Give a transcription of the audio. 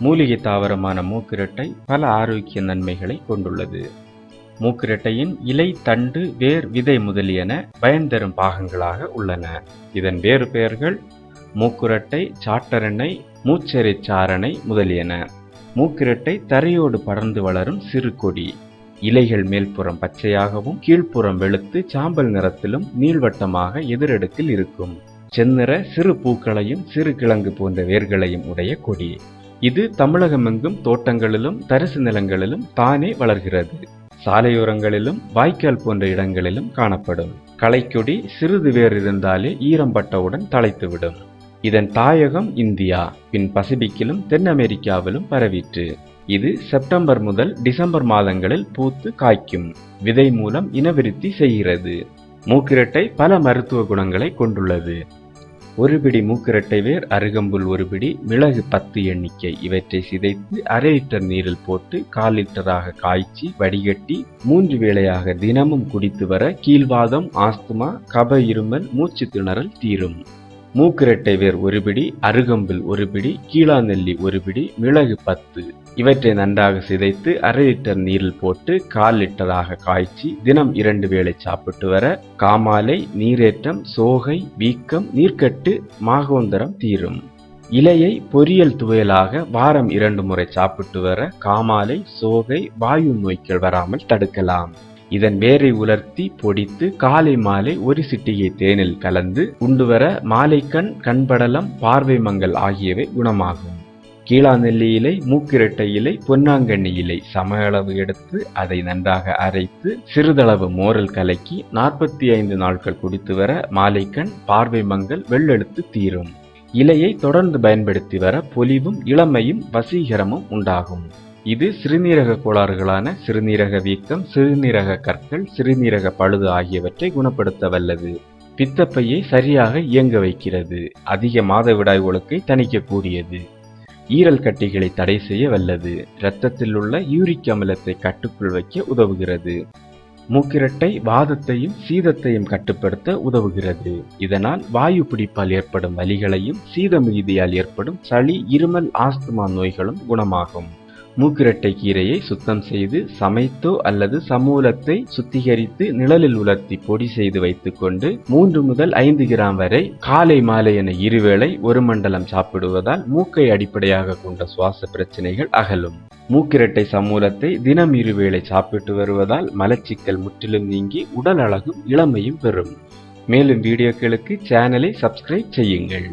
மூலிகை தாவரமான மூக்கிரட்டை பல ஆரோக்கிய நன்மைகளை கொண்டுள்ளது. மூக்கிரட்டையின் இலை தண்டு வேர் விதை முதலியன பயன் தரும் பாகங்களாக உள்ளன. இதன் வேறு பெயர்கள் மூக்குரட்டை சாட்டரெண்ணெய் மூச்செறி சாரணை முதலியன. மூக்கிரட்டை தரையோடு படர்ந்து வளரும் சிறு கொடி. இலைகள் மேல்புறம் பச்சையாகவும் கீழ்ப்புறம் வெளுத்து சாம்பல் நிறத்திலும் நீள்வட்டமாக எதிரடுக்கில் இருக்கும். செந்நிற சிறு பூக்களையும் சிறு கிழங்கு போன்ற வேர்களையும் உடைய கொடி. இது தமிழகமெங்கும் தோட்டங்களிலும் தரிசு நிலங்களிலும் தானே வளர்கிறது. சாலையோரங்களிலும் வாய்க்கால் போன்ற இடங்களிலும் காணப்படும். களைக்கொடி சிறிது வேர் இருந்தாலே ஈரம்பட்டவுடன் தழைத்துவிடும். இதன் தாயகம் இந்தியா பின் பசிபிக்கிலும் தென் அமெரிக்காவிலும் பரவிற்று. இது செப்டம்பர் முதல் டிசம்பர் மாதங்களில் பூத்து காய்க்கும். விதை மூலம் இனவிருத்தி செய்கிறது. மூக்கிரட்டை பல மருத்துவ குணங்களை கொண்டுள்ளது. ஒரு பிடி மூக்கிரட்டை வேர் அருகம்புல் ஒரு பிடி மிளகு பத்து எண்ணிக்கை. இவற்றை சிதைத்து அரை லிட்டர் நீரில் போட்டு கால் லிட்டராக காய்ச்சி வடிகட்டி மூன்று வேளையாக தினமும் குடித்து வர கீழ்வாதம் ஆஸ்துமா கப இருமல் மூச்சு திணறல் தீரும். மூக்கிரட்டை வேர் ஒரு பிடி அருகம்பில் ஒரு பிடி கீழாநெல்லி ஒரு பிடி மிளகு பத்து. இவற்றை நன்றாக சிதைத்து அரை லிட்டர் நீரில் போட்டு கால் லிட்டராக காய்ச்சி தினம் இரண்டு வேளை சாப்பிட்டு வர காமாலை நீரேற்றம் சோகை வீக்கம் நீர்க்கட்டு மாகோந்தரம் தீரும். இலையை பொரியல் துவையலாக வாரம் இரண்டு முறை சாப்பிட்டு வர காமாலை சோகை வாயு நோய்கள் வராமல் தடுக்கலாம். இதன் வேரை உலர்த்தி பொடித்து காலை மாலை ஒரு சிட்டிகை தேனில் கலந்து உண்டு வர மாலைக்கண் கண்படலம் பார்வை மங்கள் ஆகியவை குணமாகும். கீழாநெல்லி இலை மூக்கிரட்டை இலை பொன்னாங்கண்ணி இலை சம அளவு எடுத்து அதை நன்றாக அரைத்து சிறிதளவு மோரல் கலக்கி நாற்பத்தி ஐந்து நாட்கள் குடித்து வர மாலைக்கண் பார்வை மங்கள் வெள்ளெடுத்து தீரும். இலையை தொடர்ந்து பயன்படுத்தி வர பொலிவும் இளமையும் வசீகரமும் உண்டாகும். இது சிறுநீரக கோளாறுகளான சிறுநீரக வீக்கம் சிறுநீரக கற்கள் சிறுநீரக பழுது ஆகியவற்றை குணப்படுத்த வல்லது பித்தப்பையை சரியாக இயங்க வைக்கிறது. அதிக மாதவிடாய் ஒழுக்கை தணிக்கக்கூடியது. ஈரல் கட்டிகளை தடை செய்ய வல்லது இரத்தத்தில் உள்ள யூரிக் அமிலத்தை கட்டுக்குள் வைக்க உதவுகிறது. மூக்கிரட்டை வாதத்தையும் சீதத்தையும் கட்டுப்படுத்த உதவுகிறது. இதனால் வாயு பிடிப்பால் ஏற்படும் வலிகளையும் சீத மிகுதியால் ஏற்படும் சளி இருமல் ஆஸ்துமா நோய்களும் குணமாகும். மூக்கிரட்டை கீரையை சுத்தம் செய்து சமைத்தோ அல்லது சமூலத்தை சுத்திகரித்து நிழலில் உலர்த்தி பொடி செய்து வைத்துக்கொண்டு மூன்று முதல் ஐந்து கிராம் வரை காலை மாலை என இருவேளை ஒரு மண்டலம் சாப்பிடுவதால் மூக்கை அடிப்படையாக கொண்ட சுவாச பிரச்சனைகள் அகலும். மூக்கிரட்டை சமூலத்தை தினம் இருவேளை சாப்பிட்டு வருவதால் மலச்சிக்கல் முற்றிலும் நீங்கி உடல் அழகும் இளமையும் பெறும். மேலும் வீடியோக்களுக்கு சேனலை சப்ஸ்கிரைப் செய்யுங்கள்.